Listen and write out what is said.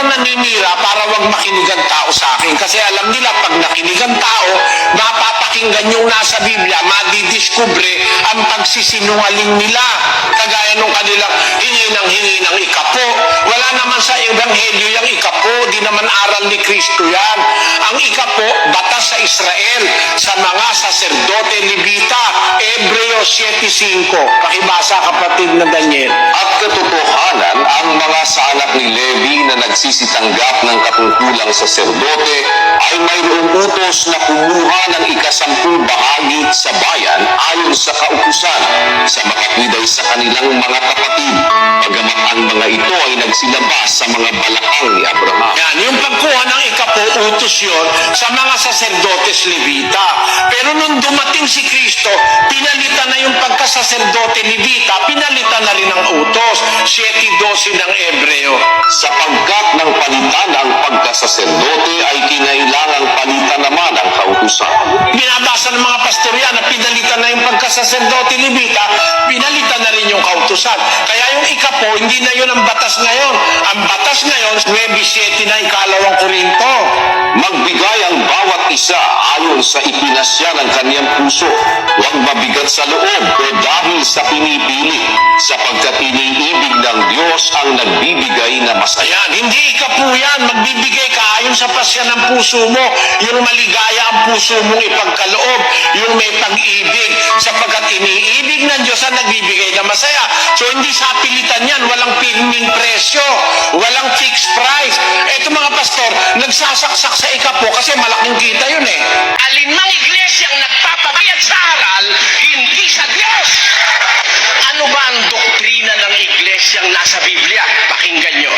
sila naninira para wag makinig ang tao sa akin. Kasi alam nila, pag nakinig ang tao, mapapakinggan yung nasa Biblia, madidiskubre ang pagsisinungaling nila. Kagaya nung kanilang hingi ng hingi ng ikapo. Wala naman sa Ebanghelyo yung ikapo, di naman aral ni Kristo yan. Ang ikapo, batas sa Israel, sa mga saserdote Levita, Ebreo 7.5. Pakibasa kapatid na Daniel. At katotohanan, mga sanak ni Levi na nagsisitanggap ng katungkulang saserdote ay mayroong utos na kumuha ng ikasampung bahagi sa bayan ayon sa kautusan sa makatwiday sa kanilang mga kapatid. Bagamat ang mga ito ay nagsilabas sa mga balakang ni Abraham. Yan, yung pagkuha ng ikapo, utos yun sa mga saserdotes Levita. Pero nung dumating si Kristo, pinalitan na yung pagkasaserdote Levita, pinalitan na rin ang utos. 7.12 ng Ebreo. Sapagkat ng palitan ang pagkasaserdote ay kinailangang palitan naman ang kautusan. Binabasa ng mga pastor yan na pinalitan na yung pagkasaserdote Levita, pinalitan na rin yung kautusan. Kaya yung ikapo, hindi na yun ang batas ngayon. Ang batas ngayon, 9.7 na ikalawang Korinto. Magbigay ang bawat isa ayon sa ipinasya ng kaniyang puso. Huwag mabigat sa loob o dahil sa pinipili, sapagkat iniibig ng Diyos ang nagbibigay na masaya. Hindi ikapo yan. Magbibigay ka ayon sa pasya ng puso mo. Yung maligaya ang puso mong ipagkaloob. Yung may pag-ibig. Sapagkat iniibig ng Diyos ang nagbibigay na masaya. So hindi sa pilitan yan. Walang pirming nagsasaksak sa ikapo kasi malaking kita yun eh. Alinmang iglesyang nagpapabayad sa aral, hindi sa Diyos. Ano ba ang doktrina ng iglesyang nasa Biblia? Pakinggan nyo.